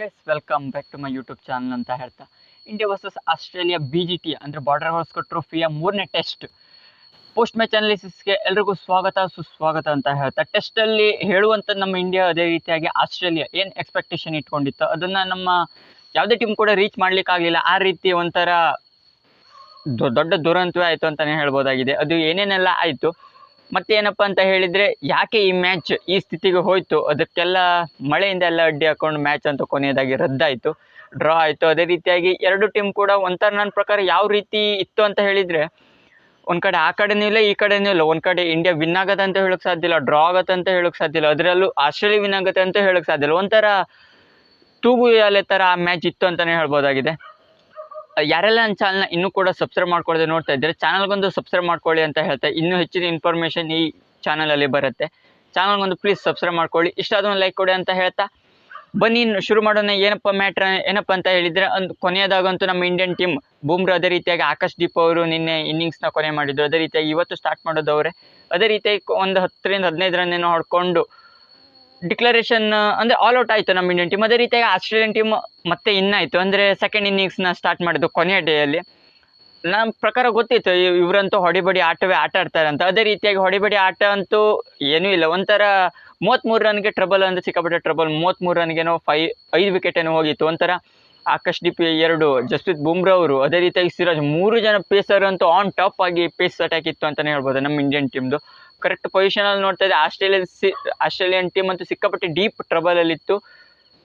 Guys welcome back to my YouTube channel ಅಂತ ಹೇಳ್ತಾ. India versus Australia B G T ಅಂದರೆ Border Gavaskar ಟ್ರೋಫಿಯ ಮೂರನೇ ಟೆಸ್ಟ್ ಪೋಸ್ಟ್ ಮ್ಯಾಚ್ ಅನಾಲಿಸಿಸ್ಗೆ ಎಲ್ರಿಗೂ ಸ್ವಾಗತ, ಸುಸ್ವಾಗತ ಅಂತ ಹೇಳ್ತಾ. ಟೆಸ್ಟಲ್ಲಿ ಹೇಳುವಂಥ ನಮ್ಮ ಇಂಡಿಯಾ ಅದೇ ರೀತಿಯಾಗಿ ಆಸ್ಟ್ರೇಲಿಯಾ ಏನು ಎಕ್ಸ್ಪೆಕ್ಟೇಷನ್ ಇಟ್ಕೊಂಡಿತ್ತು, ಅದನ್ನು ನಮ್ಮ ಯಾವುದೇ ಟೀಮ್ ಕೂಡ ರೀಚ್ ಮಾಡಲಿಕ್ಕಾಗಲಿಲ್ಲ ಆ ರೀತಿ ಒಂಥರ ದೊಡ್ಡ ದುರಂತವೇ ಆಯಿತು ಅಂತಲೇ ಹೇಳ್ಬೋದಾಗಿದೆ. ಅದು ಏನೇನೆಲ್ಲ ಆಯಿತು ಮತ್ತೇನಪ್ಪ ಅಂತ ಹೇಳಿದರೆ, ಯಾಕೆ ಈ ಮ್ಯಾಚ್ ಈ ಸ್ಥಿತಿಗೆ ಹೋಯಿತು? ಅದಕ್ಕೆಲ್ಲ ಮಳೆಯಿಂದ ಎಲ್ಲ ಅಡ್ಡಿ ಹಾಕೊಂಡು ಮ್ಯಾಚ್ ಅಂತ ಕೊನೆಯದಾಗಿ ರದ್ದಾಯಿತು. ಡ್ರಾ ಆಯಿತು. ಅದೇ ರೀತಿಯಾಗಿ ಎರಡು ಟೀಮ್ ಕೂಡ ಒಂಥರ ನನ್ನ ಪ್ರಕಾರ ಯಾವ ರೀತಿ ಇತ್ತು ಅಂತ ಹೇಳಿದರೆ, ಒಂದು ಕಡೆ ಆ ಕಡೆನೂ ಇಲ್ಲ, ಈ ಕಡೆನೂ ಇಲ್ಲ. ಒಂದು ಕಡೆ ಇಂಡಿಯಾ ವಿನ್ ಆಗತ್ತೆ ಅಂತ ಹೇಳೋಕ್ಕೆ ಸಾಧ್ಯ ಇಲ್ಲ ಡ್ರಾ ಆಗತ್ತೆ ಅಂತ ಹೇಳೋಕ್ಕೆ ಸಾಧ್ಯ ಇಲ್ಲ. ಅದರಲ್ಲೂ ಆಸ್ಟ್ರೇಲಿಯಾ ವಿನ್ ಆಗತ್ತೆ ಅಂತ ಹೇಳೋಕ್ಕೆ ಸಾಧ್ಯ ಇಲ್ಲ. ಒಂಥರ ತೂಗು ಅಲೆ ಥರ ಆ ಮ್ಯಾಚ್ ಇತ್ತು ಅಂತಲೇ ಹೇಳ್ಬೋದಾಗಿದೆ. ಯಾರೆಲ್ಲ ನನ್ನ ಚಾನಲ್ನ ಇನ್ನೂ ಕೂಡ ಸಬ್ಸ್ಕ್ರೈಬ್ ಮಾಡ್ಕೊಳ್ಳದೆ ನೋಡ್ತಾ ಇದ್ದಾರೆ ಚಾನಲ್ಗೊಂದು ಸಬ್ಸ್ಕ್ರೈಬ್ ಮಾಡ್ಕೊಳ್ಳಿ ಅಂತ ಹೇಳ್ತಾ, ಇನ್ನೂ ಹೆಚ್ಚಿನ ಇನ್ಫಾರ್ಮೇಷನ್ ಈ ಚಾನಲಲ್ಲಿ ಬರುತ್ತೆ. ಚಾನಲ್ಗೊಂದು ಪ್ಲೀಸ್ ಸಬ್ಸ್ಕ್ರೈಬ್ ಮಾಡ್ಕೊಳ್ಳಿ. ಇಷ್ಟ ಒಂದು ಲೈಕ್ ಕೊಡಿ ಅಂತ ಹೇಳ್ತಾ, ಬನ್ನಿ, ಶುರು ಮಾಡೋಣ. ಏನಪ್ಪ ಮ್ಯಾಟ್ರ್ ಏನಪ್ಪ ಅಂತ ಹೇಳಿದರೆ ಒಂದು ಕೊನೆಯದಾಗಂತೂ ನಮ್ಮ ಇಂಡಿಯನ್ ಟೀಮ್ ಬೂಮ್ರಾ ಅದೇ ರೀತಿಯಾಗಿ ಆಕಾಶ್ ದೀಪ್ ಅವರು ನಿನ್ನೆ ಇನ್ನಿಂಗ್ಸ್ನ ಕೊನೆ ಮಾಡಿದ್ರು. ಅದೇ ರೀತಿಯಾಗಿ ಇವತ್ತು ಸ್ಟಾರ್ಟ್ ಮಾಡೋದು ಅವರೇ ಅದೇ ರೀತಿಯಾಗಿ ಒಂದು ಹತ್ತರಿಂದ ಹದಿನೈದು ರನ್ನೇನೋ ಹೊಡ್ಕೊಂಡು ಡಿಕ್ಲರೇಷನ್ ಅಂದರೆ ಆಲ್ ಔಟ್ ಆಯಿತು ನಮ್ಮ ಇಂಡಿಯನ್ ಟೀಮ್ ಅದೇ ರೀತಿಯಾಗಿ ಆಸ್ಟ್ರೇಲಿಯನ್ ಟೀಮ್ ಮತ್ತೆ ಇನ್ನಾಯಿತು ಅಂದರೆ ಸೆಕೆಂಡ್ ಇನ್ನಿಂಗ್ಸ್ನ ಸ್ಟಾರ್ಟ್ ಮಾಡಿದ್ದು ಕೊನೆಯ ಡೇಯಲ್ಲಿ ನಮ್ಮ ಪ್ರಕಾರ ಗೊತ್ತಿತ್ತು ಇವ್- ಇವರಂತೂ ಹೊಡಿಬಡಿ ಆಟವೇ ಆಟ ಆಡ್ತಾರೆ ಅಂತ. ಅದೇ ರೀತಿಯಾಗಿ ಹೊಡಿಬಡಿ ಆಟ ಅಂತೂ ಏನೂ ಇಲ್ಲ. ಒಂಥರ ಮೂವತ್ತ್ಮೂರು ರನ್ಗೆ ಟ್ರಬಲ್ ಅಂದರೆ ಸಿಕ್ಕಾಪಟ್ಟೆ ಟ್ರಬಲ್ ಮೂವತ್ತ್ಮೂರು ರನ್ಗೇನೋ ಫೈ ಐದು ವಿಕೆಟ್ ಏನೋ ಹೋಗಿತ್ತು. ಒಂಥರ ಆಕಾಶ್ ದೀಪ್ ಎರಡು, ಜಸ್ಪ್ರೀತ್ ಬುಮ್ರಾ ಅವರು. ಅದೇ ರೀತಿಯಾಗಿ ಸಿರಾಜ್ ಮೂರು ಜನ ಪೇಸರ್ ಅಂತೂ ಆನ್ ಟಾಪ್ ಆಗಿ ಪೇಸ್ ಅಟ್ಯಾಕ್ ಇತ್ತು ಅಂತಲೇ ಹೇಳ್ಬೋದು ನಮ್ಮ ಇಂಡಿಯನ್ ಟೀಮ್ದು ಕರೆಕ್ಟ್ ಪೊಸಿಷನಲ್ಲಿ ನೋಡ್ತಾ ಇದ್ದೆ. ಆಸ್ಟ್ರೇಲಿಯನ್ ಸಿ, ಆಸ್ಟ್ರೇಲಿಯನ್ ಟೀಮ್ ಅಂತೂ ಸಿಕ್ಕಾಪಟ್ಟೆ ಡೀಪ್ ಇತ್ತು.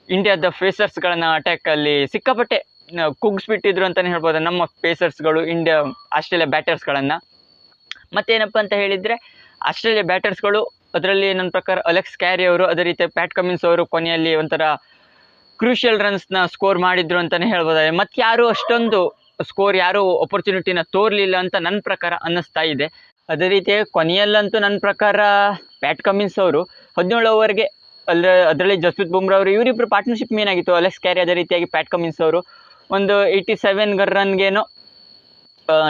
ಇಂಡಿಯಾದ ಫೇಸರ್ಸ್ ಗಳನ್ನ ಅಟ್ಯಾಕ್ ಅಲ್ಲಿ ಸಿಕ್ಕಾಪಟ್ಟೆ ಕುಗ್ಸ್ಬಿಟ್ಟಿದ್ರು ಅಂತಾನೆ ಹೇಳ್ಬೋದು. ನಮ್ಮ ಪೇಸರ್ಸ್ಗಳು ಇಂಡಿಯಾ, ಆಸ್ಟ್ರೇಲಿಯಾ ಬ್ಯಾಟರ್ಸ್ಗಳನ್ನು ಮತ್ತೇನಪ್ಪ ಅಂತ ಹೇಳಿದರೆ, ಆಸ್ಟ್ರೇಲಿಯಾ ಬ್ಯಾಟರ್ಸ್ಗಳು ಅದರಲ್ಲಿ ನನ್ನ ಪ್ರಕಾರ ಅಲೆಕ್ಸ್ ಕ್ಯಾರಿ ಅವರು, ಅದೇ ರೀತಿ ಪ್ಯಾಟ್ ಕಮಿನ್ಸ್ ಅವರು ಕೊನೆಯಲ್ಲಿ ಒಂಥರ ಕ್ರೂಷಿಯಲ್ ರನ್ಸ್ನ ಸ್ಕೋರ್ ಮಾಡಿದ್ರು ಅಂತಲೇ ಹೇಳ್ಬೋದಾಗಿದೆ ಮತ್ತು ಯಾರು ಅಷ್ಟೊಂದು ಸ್ಕೋರ್ ಯಾರು ಅಪರ್ಚುನಿಟಿನ ತೋರಲಿಲ್ಲ ಅಂತ ನನ್ನ ಪ್ರಕಾರ ಅನ್ನಿಸ್ತಾ ಇದೆ. ಅದೇ ರೀತಿ ಕೊನೆಯಲ್ಲಂತೂ ನನ್ನ ಪ್ರಕಾರ ಪ್ಯಾಟ್ ಕಮಿನ್ಸ್ ಅವರು ಹದಿನೇಳು ಓವರ್ಗೆ ಅಲ್ಲಿ ಅದರಲ್ಲಿ ಜಸ್ಪ್ರೀತ್ ಬುಮ್ರಾ ಅವರು ಇವರಿಬ್ಬರು ಪಾರ್ಟ್ನರ್ಶಿಪ್ ಮೇನ್ ಆಗಿತ್ತು. ಅಲೆಕ್ಸ್ ಕ್ಯಾರಿ ಅದೇ ರೀತಿಯಾಗಿ ಪ್ಯಾಟ್ ಕಮಿನ್ಸ್ ಅವರು ಒಂದು ಏಯ್ಟಿ ಸೆವೆನ್ ರನ್ಗೇನೋ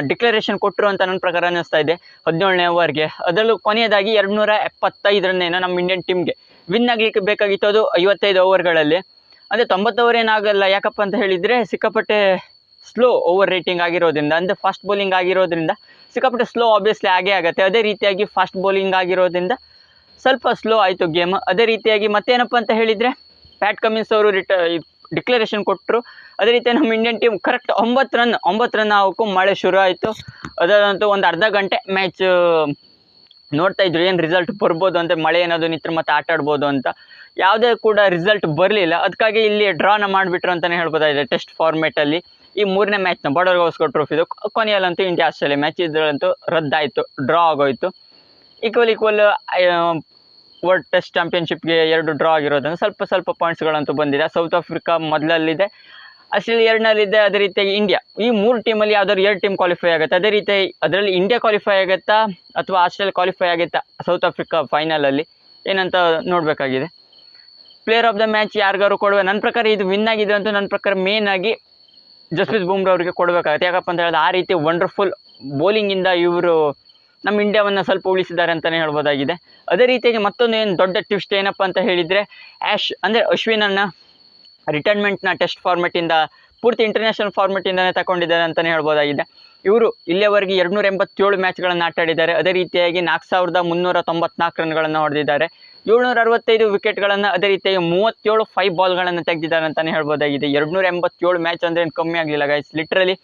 ಡಿಕ್ಲರೇಷನ್ ಕೊಟ್ಟರು ಅಂತ ನನ್ನ ಪ್ರಕಾರ ಅನ್ನಿಸ್ತಾ ಇದೆ ಹದಿನೇಳನೇ ಓವರ್ಗೆ ಅದರಲ್ಲೂ ಕೊನೆಯದಾಗಿ ಎರಡು ನೂರ ಎಪ್ಪತ್ತೈದು ರನ್ನೇನೋ ನಮ್ಮ ಇಂಡಿಯನ್ ಟೀಮ್ಗೆ ವಿನ್ ಆಗಲಿಕ್ಕೆ ಬೇಕಾಗಿತ್ತು ಅದು ಐವತ್ತೈದು ಓವರ್ಗಳಲ್ಲಿ ಅಂದರೆ ತೊಂಬತ್ತು ಓವರ್ ಏನಾಗಲ್ಲ, ಯಾಕಪ್ಪ ಅಂತ ಹೇಳಿದರೆ ಸಿಕ್ಕಾಪಟ್ಟೆ ಸ್ಲೋ ಓವರ್ ರೇಟಿಂಗ್ ಆಗಿರೋದ್ರಿಂದ, ಅಂದರೆ ಫಾಸ್ಟ್ ಬೌಲಿಂಗ್ ಆಗಿರೋದ್ರಿಂದ ಸಿಕ್ಕಾಪಟ್ಟೆ ಸ್ಲೋ ಆಬ್ವಿಯಸ್ಲಿ ಆಗೇ ಆಗುತ್ತೆ. ಅದೇ ರೀತಿಯಾಗಿ ಫಾಸ್ಟ್ ಬೌಲಿಂಗ್ ಆಗಿರೋದ್ರಿಂದ ಸ್ವಲ್ಪ ಸ್ಲೋ ಆಯಿತು ಗೇಮ್ ಅದೇ ರೀತಿಯಾಗಿ ಮತ್ತೇನಪ್ಪ ಅಂತ ಹೇಳಿದರೆ ಪ್ಯಾಟ್ ಕಮಿನ್ಸ್ ಅವರು ರಿಟ ಡಿಕ್ಲರೇಷನ್ ಕೊಟ್ಟರು ಅದೇ ರೀತಿ ನಮ್ಮ ಇಂಡಿಯನ್ ಟೀಮ್ ಕರೆಕ್ಟ್ ಒಂಬತ್ತು ರನ್ ಒಂಬತ್ತು ರನ್ ಆಗೋಕ್ಕೂ ಮಳೆ ಶುರು ಆಯಿತು. ಅದಾದಂತೂ ಒಂದು ಅರ್ಧ ಗಂಟೆ ಮ್ಯಾಚ್ ನೋಡ್ತಾ ಇದ್ರು ಏನು ರಿಸಲ್ಟ್ ಬರ್ಬೋದು ಅಂತ, ಮಳೆ ಏನಾದ್ರು ನಿಂತ್ರೆ ಮತ್ತೆ ಆಟ ಆಡ್ಬೋದು ಅಂತ. ಯಾವುದೇ ಕೂಡ ರಿಸಲ್ಟ್ ಬರಲಿಲ್ಲ. ಅದಕ್ಕಾಗಿ ಇಲ್ಲಿ ಡ್ರಾನ ಮಾಡಿಬಿಟ್ರು ಅಂತಲೇ ಹೇಳ್ಬೋದಾಗಿದೆ ಟೆಸ್ಟ್ ಫಾರ್ಮೇಟಲ್ಲಿ ಈ ಮೂರನೇ ಮ್ಯಾಚ್ನ ಟ್ರೋಫಿ ಇದು ಕೊನೆಯಲ್ಲಂತೂ ಇಂಡಿಯಾ ಆಸ್ಟ್ರೇಲಿಯಾ ಮ್ಯಾಚ್ ಇದರಲ್ಲಂತೂ ರದ್ದಾಯಿತು ಡ್ರಾ ಆಗೋಯ್ತು. ಈಕ್ವಲ್ ಈಕ್ವಲ್ ವರ್ಲ್ಡ್ ಟೆಸ್ಟ್ ಚಾಂಪಿಯನ್ಶಿಪ್ಗೆ ಎರಡು ಡ್ರಾ ಆಗಿರೋದ್ರಿಂದ ಸ್ವಲ್ಪ ಸ್ವಲ್ಪ ಪಾಯಿಂಟ್ಸ್ಗಳಂತೂ ಬಂದಿದೆ. ಸೌತ್ ಆಫ್ರಿಕಾ ಮೊದಲಲ್ಲಿದೆ. ಆಸ್ಟ್ರೇಲಿಯಾ ಎರಡನಲ್ಲಿದೆ. ಅದೇ ರೀತಿಯಾಗಿ ಇಂಡಿಯಾ ಈ ಮೂರು ಟೀಮಲ್ಲಿ ಯಾವ್ದಾದ್ರು ಎರಡು ಟೀಮ್ ಕ್ವಾಲಿಫೈ ಆಗುತ್ತೆ? ಅದೇ ರೀತಿ ಅದರಲ್ಲಿ ಇಂಡಿಯಾ ಕ್ವಾಲಿಫೈ ಆಗುತ್ತಾ? ಅಥವಾ ಆಸ್ಟ್ರೇಲಿಯಾ ಕ್ವಾಲಿಫೈ ಆಗುತ್ತಾ? ಸೌತ್ ಆಫ್ರಿಕಾ ಫೈನಲಲ್ಲಿ ಏನಂತ ನೋಡಬೇಕಾಗಿದೆ. ಪ್ಲೇಯರ್ ಆಫ್ ದ ಮ್ಯಾಚ್ ಯಾರಿಗಾರು ಕೊಡುವ? ನನ್ನ ಪ್ರಕಾರ ಇದು ವಿನ್ ಆಗಿದೆ ಅಂತ ನನ್ನ ಪ್ರಕಾರ ಮೇನ್ ಆಗಿ ಜಸ್ಪ್ರೀತ್ ಬುಮ್ರಾ ಅವರಿಗೆ ಕೊಡಬೇಕಾಗುತ್ತೆ. ಯಾಕಪ್ಪ ಅಂತ ಹೇಳಿದ್ರೆ ಆ ರೀತಿ ವಂಡರ್ಫುಲ್ ಬೌಲಿಂಗಿಂದ ಇವರು ನಮ್ಮ ಇಂಡಿಯಾವನ್ನು ಸ್ವಲ್ಪ ಉಳಿಸಿದ್ದಾರೆ ಅಂತಲೇ ಹೇಳ್ಬೋದಾಗಿದೆ. ಅದೇ ರೀತಿಯಾಗಿ ಮತ್ತೊಂದು ಏನು ದೊಡ್ಡ ಟ್ವಿಸ್ಟ್ ಏನಪ್ಪ ಅಂತ ಹೇಳಿದರೆ ಆ್ಯಶ್ ಅಂದರೆ ಅಶ್ವಿನನ್ನು ರಿಟೈರ್ಮೆಂಟ್ನ ಟೆಸ್ಟ್ ಫಾರ್ಮೆಟಿಂದ ಪೂರ್ತಿ ಇಂಟರ್ನ್ಯಾಷನಲ್ ಫಾರ್ಮೆಟಿಂದನೇ ತಗೊಂಡಿದ್ದಾರೆ ಅಂತಲೇ ಹೇಳ್ಬೋದಾಗಿದೆ. ಇವರು ಇಲ್ಲಿಯವರೆಗೆ ಎರಡುನೂರ ಎಂಬತ್ತೇಳು ಮ್ಯಾಚ್ಗಳನ್ನು ಆಟಾಡಿದ್ದಾರೆ. ಅದೇ ರೀತಿಯಾಗಿ ನಾಲ್ಕು ಸಾವಿರದ ಮುನ್ನೂರ ತೊಂಬತ್ನಾಲ್ಕು ರನ್ಗಳನ್ನು ಹೊಡೆದಿದ್ದಾರೆ. ಏಳ್ನೂರ ಅರವತ್ತೈದು ವಿಕೆಟ್ಗಳನ್ನು ಅದೇ ರೀತಿಯಾಗಿ ಮೂವತ್ತೇಳು ಫೈವ್ ಬಾಲ್ಗಳನ್ನು ತೆಗೆದಿದ್ದಾರೆ ಅಂತಲೇ ಹೇಳ್ಬೋದಾಗಿದೆ. ಎರಡುನೂರ ಎಂಬತ್ತೇಳು ಮ್ಯಾಚ್ ಅಂದರೆ ಏನು ಕಮ್ಮಿ ಆಗಲಿಲ್ಲ ಗೈಸ್ ಲಿಟ್ರಲಿ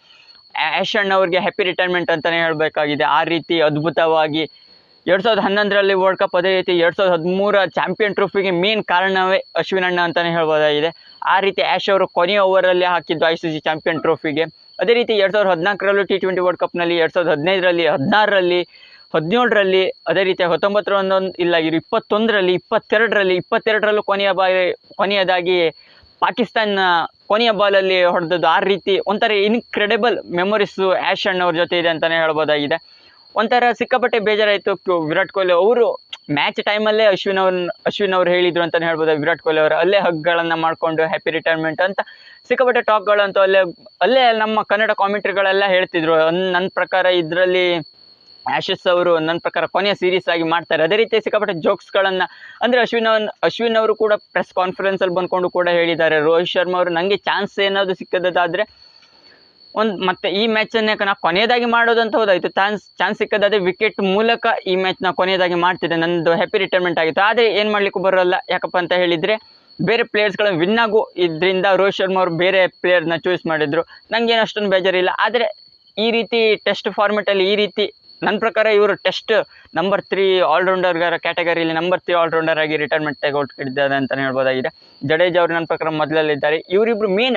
ಆ್ಯಶನ್ ಅವ್ರಿಗೆ ಹ್ಯಾಪಿ ರಿಟೈರ್ಮೆಂಟ್ ಅಂತಲೇ ಹೇಳಬೇಕಾಗಿದೆ. ಆ ರೀತಿ ಅದ್ಭುತವಾಗಿ ಎರಡು ಸಾವಿರದ ಹನ್ನೊಂದರಲ್ಲಿ ವರ್ಲ್ಡ್ ಕಪ್ ಅದೇ ರೀತಿ ಎರಡು ಸಾವಿರದ ಹದಿಮೂರ ಚಾಂಪಿಯನ್ ಟ್ರೋಫಿಗೆ ಮೇನ್ ಕಾರಣವೇ ಅಶ್ವಿನ್ ಅಣ್ಣ ಅಂತಲೇ ಹೇಳ್ಬೋದಾಗಿದೆ. ಆ ರೀತಿ ಆ್ಯಶ್ ಅವರು ಕೊನೆಯ ಓವರಲ್ಲಿ ಹಾಕಿದ್ದು ಐ ಸಿ ಸಿ ಚಾಂಪಿಯನ್ ಟ್ರೋಫಿಗೆ ಅದೇ ರೀತಿ ಎರಡು ಸಾವಿರದ ಹದಿನಾಲ್ಕರಲ್ಲೂ ಟಿ ಟ್ವೆಂಟಿ ವರ್ಲ್ಡ್ ಕಪ್ನಲ್ಲಿ ಎರಡು ಸಾವಿರದ ಹದಿನೈದರಲ್ಲಿ, ಹದಿನಾರರಲ್ಲಿ ಹದಿನೇಳರಲ್ಲಿ, ಅದೇ ರೀತಿ ಹತ್ತೊಂಬತ್ತರೊಂದೊಂದು ಇಲ್ಲ ಇವರು ಇಪ್ಪತ್ತೊಂದರಲ್ಲಿ, ಇಪ್ಪತ್ತೆರಡರಲ್ಲಿ, ಇಪ್ಪತ್ತೆರಡರಲ್ಲೂ ಕೊನೆಯ ಬಾರಿ, ಕೊನೆಯದಾಗಿ ಪಾಕಿಸ್ತಾನ ಕೊನೆಯ ಬಾಲಲ್ಲಿ ಹೊಡೆದದ್ದು. ಆ ರೀತಿ ಒಂಥರ ಇನ್ಕ್ರೆಡಿಬಲ್ ಮೆಮೊರೀಸು ಆ್ಯಶ್ ಅಣ್ಣವ್ರ ಜೊತೆ ಇದೆ ಅಂತಲೇ ಹೇಳ್ಬೋದಾಗಿದೆ. ಒಂಥರ ಸಿಕ್ಕಾಪಟ್ಟೆ ಬೇಜಾರಾಯಿತು. ವಿರಾಟ್ ಕೊಹ್ಲಿ ಅವರು ಮ್ಯಾಚ್ ಟೈಮಲ್ಲೇ ಅಶ್ವಿನ್ ಅವ್ರ, ಅಶ್ವಿನ್ ಅವ್ರು ಹೇಳಿದ್ರು ಅಂತಲೇ ಹೇಳ್ಬೋದು ವಿರಾಟ್ ಕೊಹ್ಲಿ ಅವರು ಅಲ್ಲೇ ಹಗ್ಗಳನ್ನು ಮಾಡಿಕೊಂಡು ಹ್ಯಾಪಿ ರಿಟೈರ್ಮೆಂಟ್ ಅಂತ ಸಿಕ್ಕಾಪಟ್ಟೆ ಟಾಕ್ಗಳಂತೂ ಅಲ್ಲೇ ಅಲ್ಲೇ ನಮ್ಮ ಕನ್ನಡ ಕಾಮೆಂಟ್ರಿಗಳೆಲ್ಲ ಹೇಳ್ತಿದ್ರು. ನನ್ನ ಪ್ರಕಾರ ಇದರಲ್ಲಿ ಆಶಿಸ್ ಅವರು ನನ್ನ ಪ್ರಕಾರ ಕೊನೆಯ ಸೀರೀಸ್ ಆಗಿ ಮಾಡ್ತಾರೆ. ಅದೇ ರೀತಿ ಸಿಕ್ಕಾಪಟ್ಟೆ ಜೋಕ್ಸ್ಗಳನ್ನು ಅಂದರೆ ಅಶ್ವಿನ್ ಅಶ್ವಿನ್ ಅವರು ಕೂಡ ಪ್ರೆಸ್ ಕಾನ್ಫರೆನ್ಸಲ್ಲಿ ಬಂದ್ಕೊಂಡು ಕೂಡ ಹೇಳಿದ್ದಾರೆ. ರೋಹಿತ್ ಶರ್ಮಾ ಅವರು ನನಗೆ ಚಾನ್ಸ್ ಏನಾದರೂ ಸಿಕ್ಕದಾದರೆ ಒಂದು ಮತ್ತೆ ಈ ಮ್ಯಾಚನ್ನೇ ನಾವು ಕೊನೆಯದಾಗಿ ಮಾಡೋದಂತ ಹೋದಾಯಿತು. ಚಾನ್ಸ್ ಚಾನ್ಸ್ ಸಿಕ್ಕದಾದ್ರೆ ವಿಕೆಟ್ ಮೂಲಕ ಈ ಮ್ಯಾಚ್ನ ಕೊನೆಯದಾಗಿ ಮಾಡ್ತಿದ್ದೆ. ನನ್ನದು ಹ್ಯಾಪಿ ರಿಟೈರ್ಮೆಂಟ್ ಆಗಿತ್ತು. ಆದರೆ ಏನು ಮಾಡಲಿಕ್ಕೂ ಬರೋಲ್ಲ. ಯಾಕಪ್ಪ ಅಂತ ಹೇಳಿದರೆ ಬೇರೆ ಪ್ಲೇಯರ್ಸ್ಗಳನ್ನು ವಿನ್ ಆಗೋ ಇದರಿಂದ ರೋಹಿತ್ ಶರ್ಮಾ ಅವರು ಬೇರೆ ಪ್ಲೇಯರ್ನ ಚೂಸ್ ಮಾಡಿದರು. ನನಗೇನು ಅಷ್ಟೊಂದು ಬೇಜಾರಿಲ್ಲ. ಆದರೆ ಈ ರೀತಿ ಟೆಸ್ಟ್ ಫಾರ್ಮೆಟಲ್ಲಿ ಈ ರೀತಿ ನನ್ನ ಪ್ರಕಾರ ಇವರು ಟೆಸ್ಟ್ ನಂಬರ್ ತ್ರೀ ಆಲ್ರೌಂಡರ್ಗರ ಕ್ಯಾಟಗರಿಯಲ್ಲಿ ನಂಬರ್ ತ್ರೀ ಆಲ್ರೌಂಡರ್ ಆಗಿ ರಿಟೈರ್ಮೆಂಟ್ ತೆಗೆದುಕೊಂಡಿದ್ದಾರೆ ಅಂತಲೇ ಹೇಳ್ಬೋದಾಗಿದೆ. ಜಡೇಜಾ ಅವರು ನನ್ನ ಪ್ರಕಾರ ಮೊದಲಲ್ಲಿದ್ದಾರೆ. ಇವರಿಬ್ಬರು ಮೇನ್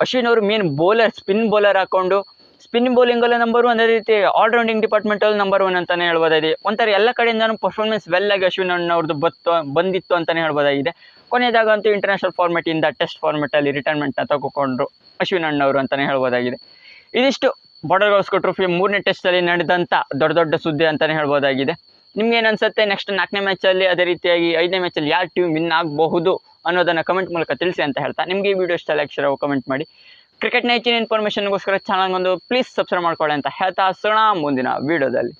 ಅಶ್ವಿನ್ ಅವರು ಮೇನ್ ಬೌಲರ್ ಸ್ಪಿನ್ ಬೌಲರ್ ಹಾಕೊಂಡು ಸ್ಪಿನ್ ಬೌಲಿಂಗಲ್ಲಿ ನಂಬರ್ ಒನ್ ಅದೇ ರೀತಿ ಆಲ್ರೌಂಡಿಂಗ್ ಡಿಪಾರ್ಟ್ಮೆಂಟಲ್ಲಿ ನಂಬರ್ ಒನ್ ಅಂತಲೇ ಹೇಳ್ಬೋದಾಗಿದೆ. ಒಂಥರ ಎಲ್ಲ ಕಡೆಯಿಂದನೂ ಪರ್ಫಾರ್ಮೆನ್ಸ್ ವೆಲ್ ಆಗಿ ಅಶ್ವಿನ್ ಅವ್ರದ್ದು ಬತ್ತು, ಬಂದಿತ್ತು ಅಂತಲೇ ಹೇಳ್ಬೋದಾಗಿದೆ. ಕೊನೆಯದಾಗಂತೂ ಇಂಟರ್ನ್ಯಾಷನಲ್ ಫಾರ್ಮೆಟಿಂದ ಟೆಸ್ಟ್ ಫಾರ್ಮೆಟಲ್ಲಿ ರಿಟೈರ್ಮೆಂಟ್ನ ತಗೊಂಡ್ರು ಅಶ್ವಿನ್ ಅಣ್ಣವರು ಅಂತಲೇ ಹೇಳ್ಬೋದಾಗಿದೆ. ಇದಿಷ್ಟು. ಬಾರ್ಡರ್ ಗೌಸ್ಕರ್ ಟ್ರೋಫಿ ಮೂರನೇ ಟೆಸ್ಟಲ್ಲಿ ನಡೆದಂಥ ದೊಡ್ಡ ದೊಡ್ಡ ಸುದ್ದಿ ಅಂತಲೇ ಹೇಳ್ಬೋದಾಗಿದೆ. ನಿಮ್ಗೆ ಏನು ಅನ್ಸುತ್ತೆ ನೆಕ್ಸ್ಟ್ ನಾಲ್ಕನೇ ಮ್ಯಾಚಲ್ಲಿ ಅದೇ ರೀತಿಯಾಗಿ ಐದನೇ ಮ್ಯಾಚಲ್ಲಿ ಯಾವ ಟೀಮ್ ವಿನ್ ಆಗಬಹುದು ಅನ್ನೋದನ್ನು ಕಮೆಂಟ್ ಮೂಲಕ ತಿಳಿಸಿ ಅಂತ ಹೇಳ್ತಾ. ನಿಮಗೆ ಈ ವಿಡಿಯೋ ಇಷ್ಟ ಲೈಕ್ ಶೇರ್ ಕಮೆಂಟ್ ಮಾಡಿ. ಕ್ರಿಕೆಟ್ನ ಹೆಚ್ಚಿನ ಇನ್ಫಾರ್ಮೇಷನ್ಗೋಸ್ಕರ ಒಂದು ಪ್ಲೀಸ್ ಸಬ್ಸ್ಕ್ರೈಬ್ ಮಾಡ್ಕೊಳ್ಳಿ ಅಂತ ಹೇಳ್ತಾ ಸಿಗೋಣ ಮುಂದಿನ ವಿಡಿಯೋದಲ್ಲಿ